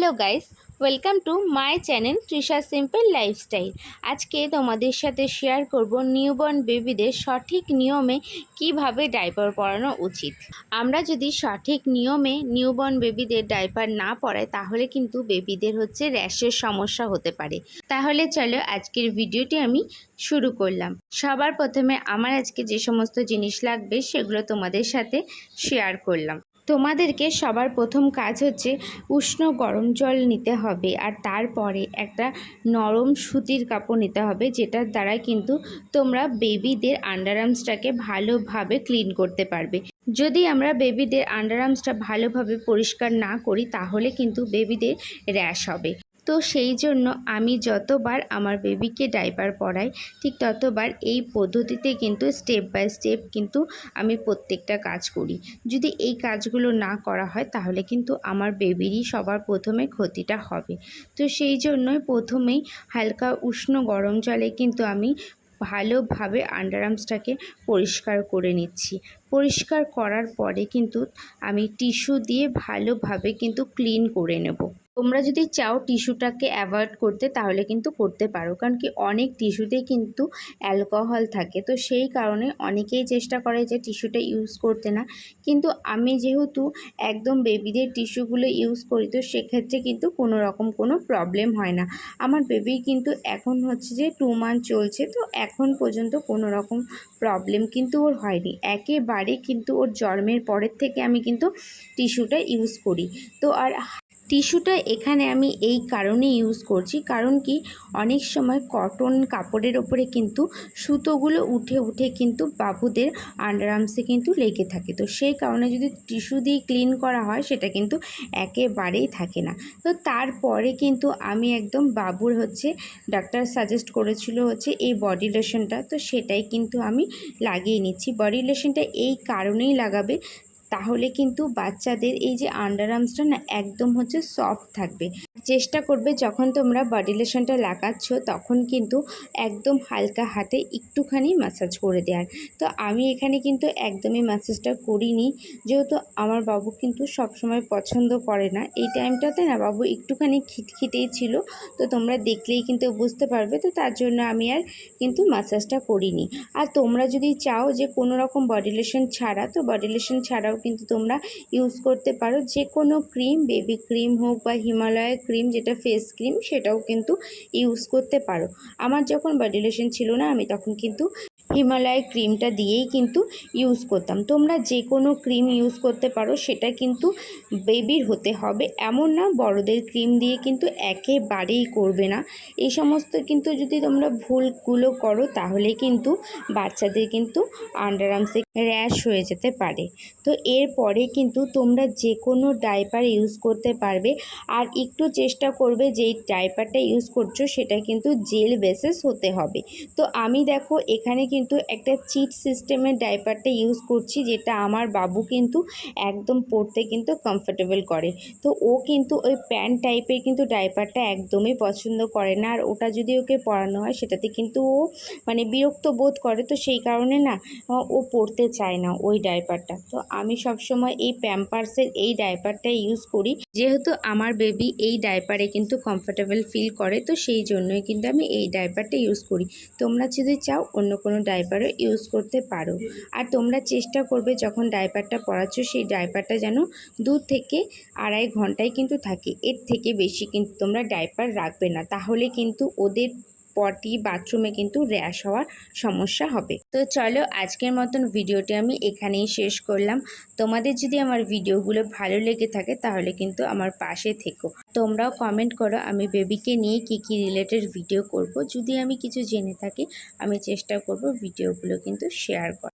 Hello guys, welcome to my channel Trisha simple lifestyle. আজকে তোমাদের সাথে শেয়ার করব নিউবর্ন বেবিদের সঠিক নিয়মে কীভাবে ডাইপার পরানো উচিত। আমরা যদি সঠিক নিয়মে নিউবর্ন বেবিদের ডাইপার না পরাই, তাহলে কিন্তু বেবিদের হচ্ছে র্যাশের সমস্যা হতে পারে। তাহলে চলো আজকের ভিডিওটি আমি শুরু করলাম। সবার প্রথমে আমার আজকে যে সমস্ত জিনিস লাগবে, সেগুলো তোমাদের সাথে শেয়ার করলাম। তোমাদেরকে সবার প্রথম কাজ হচ্ছে উষ্ণ গরম জল নিতে হবে আর তারপরে একটা নরম সুতির কাপড় নিতে হবে যেটার দ্বারা কিন্তু তোমরা বেবিদের আন্ডারআর্মসটাকে ভালোভাবে ক্লিন করতে পারবে। যদি আমরা বেবিদের আন্ডারআর্মসটা ভালোভাবে পরিষ্কার না করি তাহলে কিন্তু বেবিদের র্যাশ হবে। তো সেই জন্য আমি যতবার আমার বেবিকে ডাইপার পরাই, ঠিক ততবার এই পদ্ধতিতে কিন্তু স্টেপ বাই স্টেপ কিন্তু আমি প্রত্যেকটা কাজ করি। যদি এই কাজগুলো না করা হয় তাহলে কিন্তু আমার বেবিরই সবার প্রথমে ক্ষতিটা হবে। তো সেই জন্যই প্রথমেই হালকা উষ্ণ গরম জলে কিন্তু আমি ভালোভাবে আন্ডারআর্মসটাকে পরিষ্কার করে নিচ্ছি। পরিষ্কার করার পরে কিন্তু আমি টিস্যু দিয়ে ভালোভাবে কিন্তু ক্লিন করে নেব। তোমরা যদি চাও টিস্যুটাকে অ্যাভয়েড করতে, তাহলে কিন্তু করতে পারো। কারণ কি, অনেক টিস্যুতেই কিন্তু অ্যালকোহল থাকে। তো সেই কারণে অনেকেই চেষ্টা করে যে টিস্যুটা ইউজ করতে না। কিন্তু আমি যেহেতু একদম বেবিদের টিস্যুগুলো ইউজ করি, তো সেক্ষেত্রে কিন্তু কোনো রকম কোনো প্রবলেম হয় না। আমার বেবি কিন্তু এখন হচ্ছে যে টু মান্থ চলছে, তো এখন পর্যন্ত কোনো রকম প্রবলেম কিন্তু ওর হয়নি। একেবারে কিন্তু ওর জন্মের পরের থেকে আমি কিন্তু টিস্যুটা ইউজ করি। তো আর টিস্যুটা এখানে আমি এই কারণে ইউজ করছি। কারণ কি? অনেক সময় কটন কাপড়ের ওপরে কিন্তু সুতোগুলো উঠে উঠে কিন্তু বাবুদের আন্ডারআর্মসে কিন্তু লেগে থাকে। তো সেই কারণে যদি টিস্যু দিয়ে ক্লিন করা হয়, সেটা কিন্তু একেবারেই থাকে না। তো তারপরে কিন্তু আমি একদম বাবুর হচ্ছে ডাক্তার সাজেস্ট করেছিল হচ্ছে এই বডি লোশনটা তো সেটাই কিন্তু আমি লাগিয়ে নিচ্ছি। বডি লোশনটা এই কারণেই লাগাবে তাহলে কিন্তু বাচ্চাদের এই যে আন্ডারআর্মসটা না একদম হচ্ছে সফট থাকবে। চেষ্টা করবে যখন তোমরা বডি লোশনটা লাগাচ্ছ তখন কিন্তু একদম হালকা হাতে একটুখানি ম্যাসাজ করে দেওয়ার তো আমি এখানে কিন্তু একদমই ম্যাসাজটা করিনি, যেহেতু আমার বাবু কিন্তু সবসময় পছন্দ করে না। এই টাইমটাতে না বাবু একটুখানি খিটখিটেই ছিল, তো তোমরা দেখলেই কিন্তু বুঝতে পারবে, তো তার জন্য আমি আর কিন্তু ম্যাসাজটা করিনি। আর তোমরা যদি চাও যে কোনো রকম বডি লোশন ছাড়া, তো বডি লোশন ছাড়াও কিন্তু তোমরা ইউজ করতে পারো। যে কোনো ক্রিম বেবি ক্রিম হোক বা হিমালয়ের ক্রিম যেটা ফেস ক্রিম সেটাও কিন্তু ইউজ করতে পারো। আমার যখন বডি লোশন ছিল না, আমি তখন কিন্তু হিমালয় ক্রিমটা দিয়েই কিন্তু ইউজ করতাম। তোমরা যে কোনো ক্রিম ইউজ করতে পারো, সেটা কিন্তু বেবির হতে হবে। এমন না, বড়দের ক্রিম দিয়ে কিন্তু একেবারেই করবে না। এই সমস্ত কিন্তু যদি তোমরা ভুলগুলো করো, তাহলে কিন্তু বাচ্চাদের কিন্তু আন্ডারআর্মসে র্যাশ হয়ে যেতে পারে। তো এরপরে কিন্তু তোমরা যে কোনো ডাইপার ইউজ করতে পারবে। আর একটু চেষ্টা করবে যেই ডাইপারটা ইউজ করছ, সেটা কিন্তু জেল বেসেস হতে হবে। তো আমি দেখো, এখানে কিন্তু একটা চিট সিস্টেমের ডাইপারটা ইউজ করছি, যেটা আমার বাবু কিন্তু একদম পরতে কিন্তু কমফোর্টেবল করে। তো ও কিন্তু ওই প্যান্ট টাইপের কিন্তু ডাইপারটা একদমই পছন্দ করে না। আর ওটা যদি ওকে পরানো হয়, সেটাতে কিন্তু ও মানে বিরক্ত বোধ করে। তো সেই কারণে না, ও পরতে চায় না ওই ডাইপারটা তো আমি সবসময় এই প্যাম্পার্সের এই ডাইপারটা ইউজ করি। যেহেতু আমার বেবি এই ডাইপারে কিন্তু কমফোর্টেবল ফিল করে, তো সেই জন্যই কিন্তু আমি এই ডাইপারটা ইউজ করি। তোমরা যদি চাও অন্য কোনো ডাইপারও ইউজ করতে পারো। আর তোমরা চেষ্টা করবে যখন ডাইপারটা পরাচ্ছ, সেই ডাইপারটা যেন দু থেকে আড়াই ঘন্টায় কিন্তু থাকে। এর থেকে বেশি কিন্তু তোমরা ডাইপার রাখবে না। তাহলে কিন্তু ওদের পটি, বাথরুমে কিন্তু র্যাশ হওয়ার সমস্যা হবে। তো চলো আজকের মতন ভিডিওটি আমি এখানেই শেষ করলাম। তোমাদের যদি আমার ভিডিওগুলো ভালো লেগে থাকে তাহলে কিন্তু আমার পাশে থেকো। তোমরাও কমেন্ট করো, আমি বেবিকে নিয়ে কি কি রিলেটেড ভিডিও করব। যদি আমি কিছু জেনে থাকি, আমি চেষ্টা করব ভিডিওগুলো কিন্তু শেয়ার করার।